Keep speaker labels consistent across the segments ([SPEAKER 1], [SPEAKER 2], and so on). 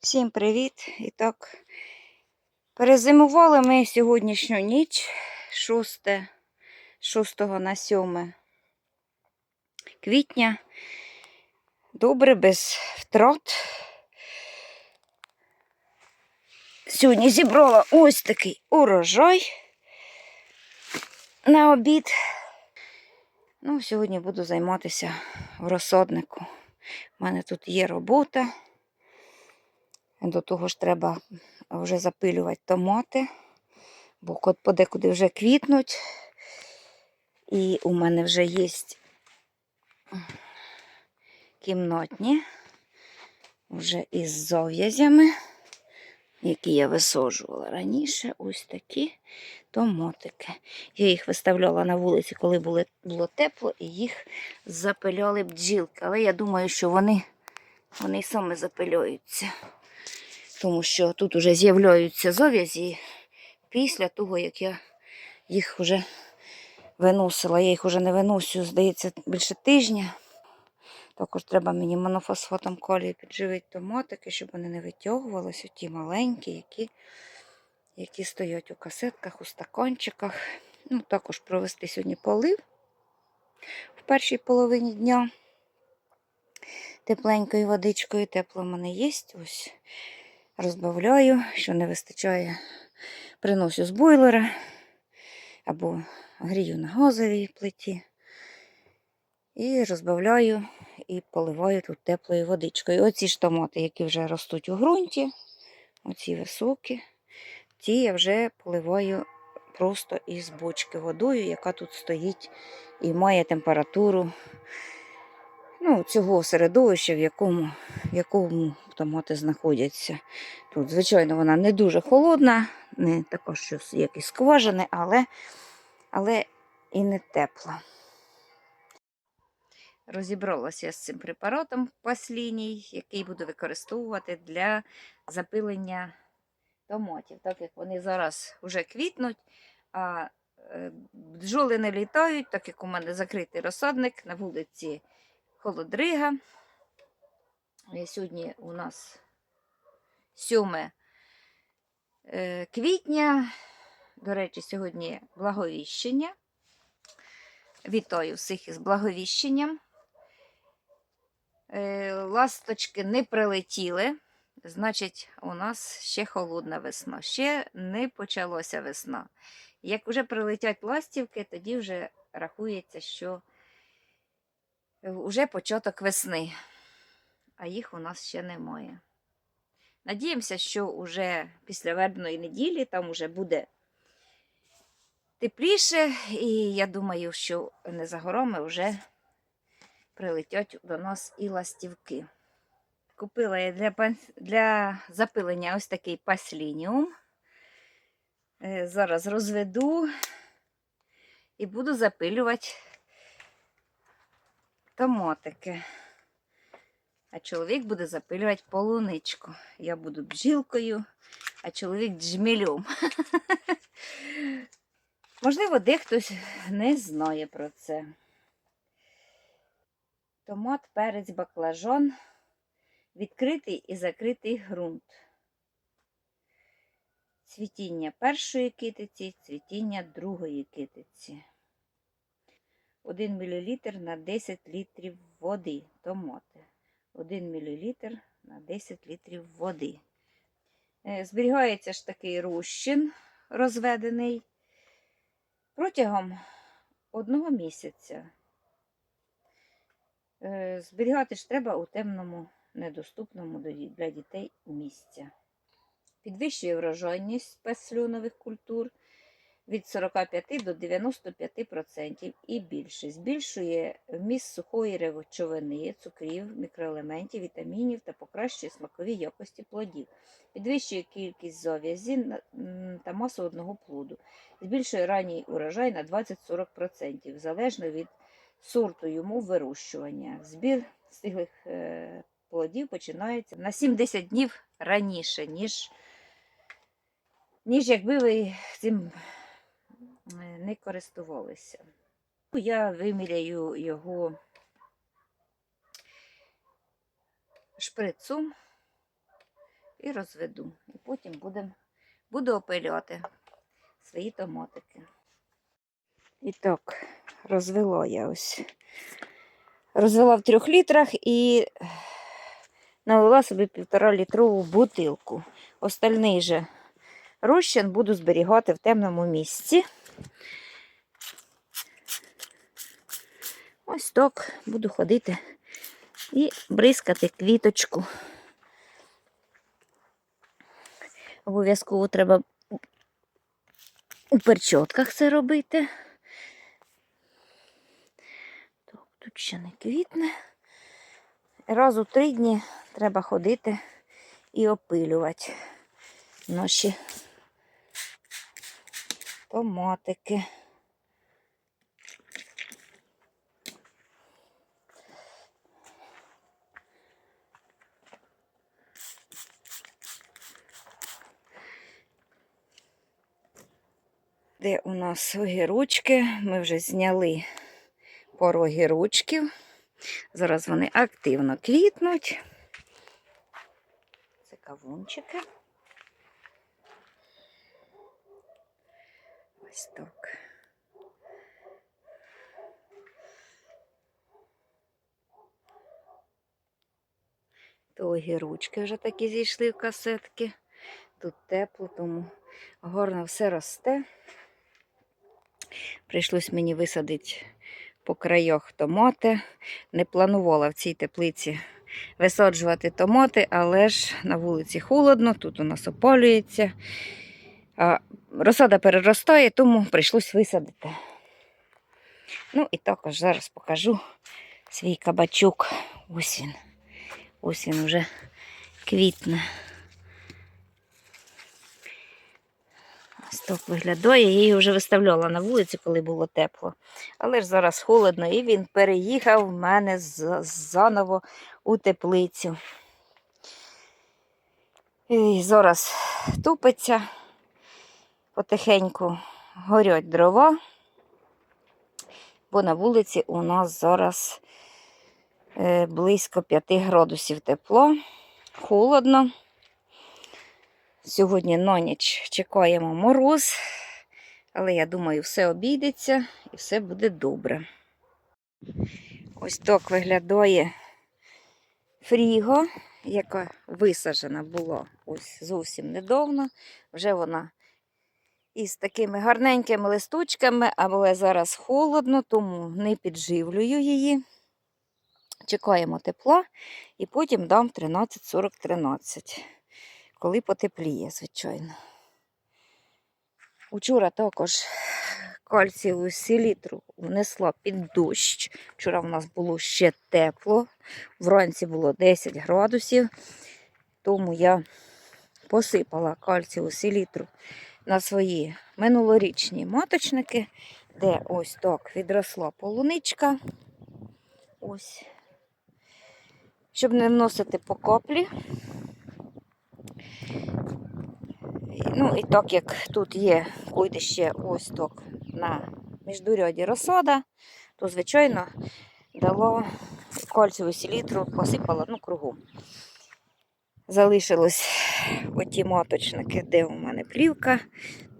[SPEAKER 1] Всім привіт! І так, перезимували ми сьогоднішню ніч 6, 6 на 7 квітня. Добре, без втрат. Сьогодні зібрала ось такий урожай на обід. Ну, сьогодні буду займатися в розсаднику. У мене тут є робота. До того ж треба вже запилювати томати, бо кот подекуди вже квітнуть. І у мене вже є кімнатні, вже із зав'язями, які я висаджувала раніше. Ось такі томатики. Я їх виставляла на вулиці, коли було тепло, і їх запиляли бджілки. Але я думаю, що вони, вони саме запилюються тому що тут вже з'являються зав'язі після того, як я їх вже виносила. Я їх вже не виносю, здається, більше тижня. Також треба мені монофосфатом калію підживити томатики, щоб вони не витягувалися, ті маленькі, які які стоять у касетках, у стаканчиках. Ну, Також провести сьогодні полив в першій половині дня. Тепленькою водичкою, тепло в мене є. Ось розбавляю, що не вистачає, приношу з бойлера або грію на газовій плиті. І розбавляю і поливаю тут теплою водичкою. Оці ж томати, які вже ростуть у ґрунті, оці високі, ті я вже поливаю просто із бочки водою, яка тут стоїть і має температуру ну, цього середовища, в якому, в якому томати знаходяться. Тут, звичайно, вона не дуже холодна, не така щось як і скважини, але, але і не тепла. Розібралася я з цим препаратом пасліній, який буду використовувати для запилення томатів, так як вони зараз вже квітнуть, а е, бджоли не літають, так як у мене закритий розсадник на вулиці Холодрига. Сьогодні у нас 7 е, квітня. До речі, сьогодні благовіщення. Вітаю всіх із благовіщенням. Е, Ласточки не прилетіли. Значить, у нас ще холодна весна. Ще не почалася весна. Як вже прилетять ластівки, тоді вже рахується, що вже початок весни, а їх у нас ще немає. Надіємося, що уже після вербної неділі там уже буде тепліше, і я думаю, що не за горами вже прилетять до нас і ластівки. Купила я для для запилення ось такий паслініум. Е, зараз розведу і буду запилювати томатики. А чоловік буде запилювати полуничку. Я буду бджілкою, а чоловік джмілем. Можливо, дехтось не знає про це. Томат, перець, баклажан, відкритий і закритий ґрунт. Цвітіння першої китиці, цвітіння другої китиці. 1 мл на 10 літрів води томати. 1 мл на 10 літрів води. Е, зберігається ж такий розчин розведений протягом одного місяця. Е, зберігати ж треба у темному, недоступному для дітей місця. Підвищує врожайність песльонових культур від 45 до 95% і більше. Збільшує вміст сухої речовини, цукрів, мікроелементів, вітамінів та покращує смакові якості плодів, підвищує кількість зав'язі та масу одного плоду, збільшує ранній урожай на 20-40%, залежно від сорту йому вирощування. Збір стиглих е, плодів починається на 7-10 днів раніше, ніж ніж якби ви цим не користувалися. Я виміряю його шприцом і розведу. І потім будем, буду опилювати свої томатики. І так, розвела я ось. Розвела в трьох літрах і налила собі півтора літрову бутилку. Остальний же розчин буду зберігати в темному місці. Ось так буду ходити і бризкати квіточку. Обов'язково треба у перчотках це робити. Так, тут ще не квітне. Раз у три дні треба ходити і опилювати наші томатики. Де у нас огірочки? Ми вже зняли пару огірочків. Зараз вони активно квітнуть. Це кавунчики. Ось так. То огірочки вже такі зійшли в касетки. Тут тепло, тому гарно все росте. Прийшлось мені висадити по краях томати. Не планувала в цій теплиці висаджувати томати, але ж на вулиці холодно, тут у нас опалюється. Розсада переростає, тому прийшлось висадити. Ну і також зараз покажу свій кабачок. Ось він. Ось він вже квітне. Ось так виглядає. Я її вже виставляла на вулиці, коли було тепло. Але ж зараз холодно, і він переїхав в мене заново у теплицю. І зараз тупиться, потихеньку горять дрова, бо на вулиці у нас зараз е, близько 5 градусів тепло, холодно. Сьогодні на ніч чекаємо мороз, але я думаю, все обійдеться і все буде добре. Ось так виглядає фріго, яка висаджена була ось зовсім недавно. Вже вона із такими гарненькими листочками, але зараз холодно, тому не підживлюю її. Чекаємо тепла і потім дам 13-40-13 коли потепліє, звичайно. Учора також кальцієву селітру внесла під дощ. Вчора в нас було ще тепло, вранці було 10 градусів, тому я посипала кальцієву селітру на свої минулорічні маточники, де ось так відросла полуничка. Ось. Щоб не вносити по каплі. Ну, і так як тут є койде ще ось так на міждуряді розсада, то, звичайно, дало кальцеву селітру, посипала ну, кругом. Залишилось оті моточники, де у мене плівка,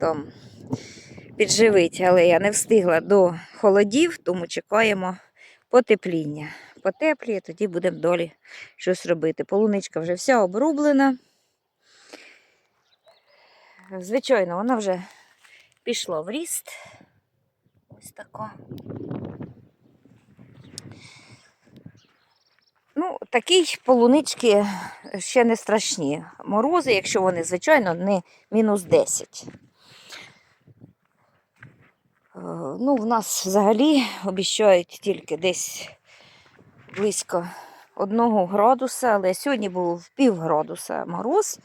[SPEAKER 1] там підживить, але я не встигла до холодів, тому чекаємо потепління. Потепліє, тоді будемо долі щось робити. Полуничка вже вся обрублена. Звичайно, вона вже пішла в ріст. Ось така. Ну, такі полунички ще не страшні. Морози, якщо вони, звичайно, не мінус 10. Е, Ну, в нас взагалі обіцяють тільки десь близько 1 градуса, але сьогодні був пів градуса мороз.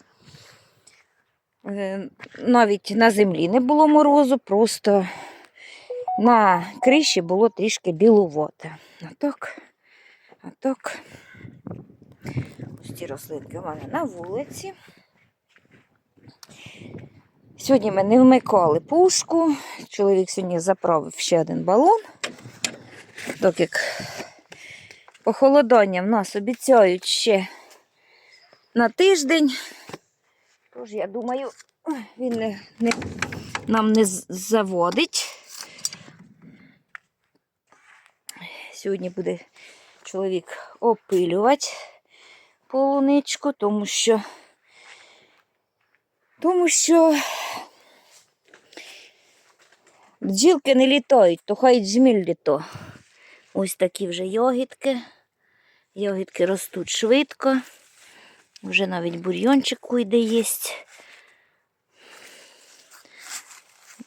[SPEAKER 1] Е, Навіть на землі не було морозу, просто на криші було трішки білувате. А так, а так, ось ці рослинки у мене на вулиці. Сьогодні ми не вмикали пушку. Чоловік сьогодні заправив ще один балон. Так як похолодання в нас обіцяють ще на тиждень, Тож, я думаю, він не, не, нам не заводить. Сьогодні буде чоловік опилювати полуничку, тому що, тому що бджілки не літають, то хай джміль літо. Ось такі вже йогітки. Йогітки ростуть швидко. Вже навіть бур'йончик уйде єсть.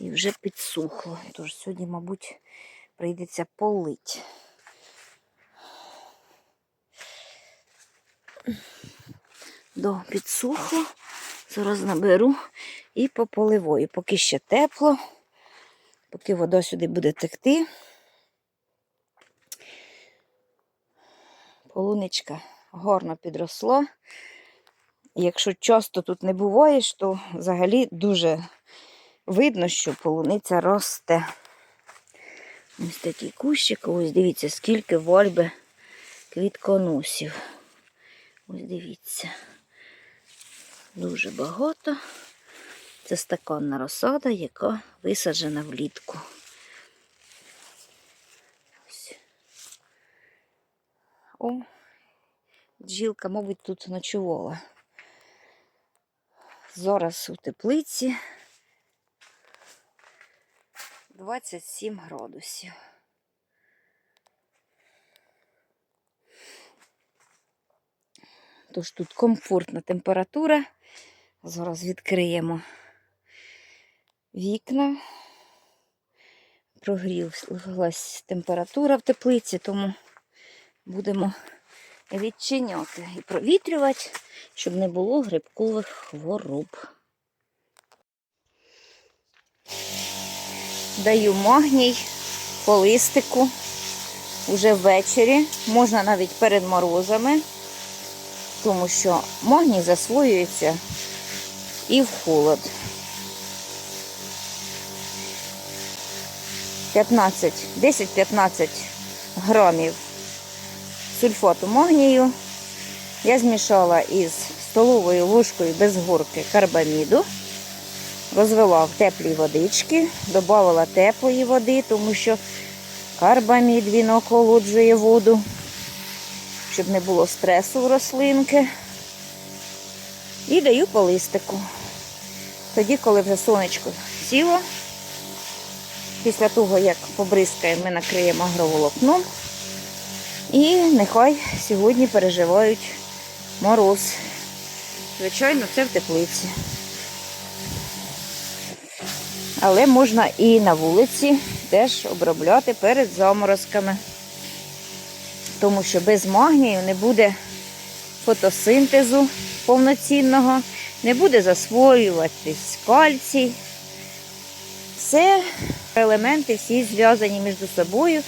[SPEAKER 1] І вже підсухло. Тож сьогодні, мабуть, прийдеться полить. До підсухло. Зараз наберу і пополиваю. Поки ще тепло, поки вода сюди буде текти. Полуничка гарно підросло. Якщо часто тут не буваєш, то взагалі дуже видно, що полуниця росте. Ось такий кущик, ось дивіться, скільки вольби квітконосів. Ось дивіться. Дуже багато. Це стаканна розсада, яка висаджена влітку. Ось. О, бджілка, мабуть, тут ночувала. Зараз у теплиці 27 градусів. Тож тут комфортна температура. Зараз відкриємо вікна. Прогрілась температура в теплиці, тому будемо відчиняти і провітрювати, щоб не було грибкових хвороб. Даю магній по листику вже ввечері, можна навіть перед морозами, тому що магній засвоюється і в холод. 15, 10-15 грамів сульфату магнію я змішала із столовою ложкою без горки карбаміду, розвела в теплій водички, додавала теплої води, тому що карбамід він охолоджує воду, щоб не було стресу в рослинки. І даю по листику. Тоді, коли вже сонечко сіло, після того, як побризкаємо, ми накриємо агроволокном. І нехай сьогодні переживають мороз. Звичайно, це в теплиці. Але можна і на вулиці теж обробляти перед заморозками. Тому що без магнію не буде фотосинтезу повноцінного, не буде засвоюватись кальцій. Це елементи всі зв'язані між собою.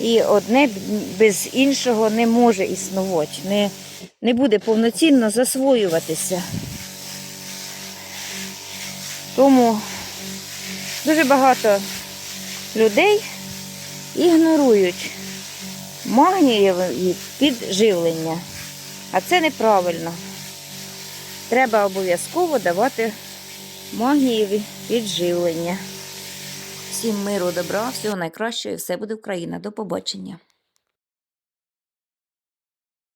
[SPEAKER 1] І одне без іншого не може існувати, не, не буде повноцінно засвоюватися. Тому дуже багато людей ігнорують магнієве підживлення. А це неправильно. Треба обов'язково давати магнієві підживлення. Всім миру, добра, всього найкращого і все буде Україна. До побачення.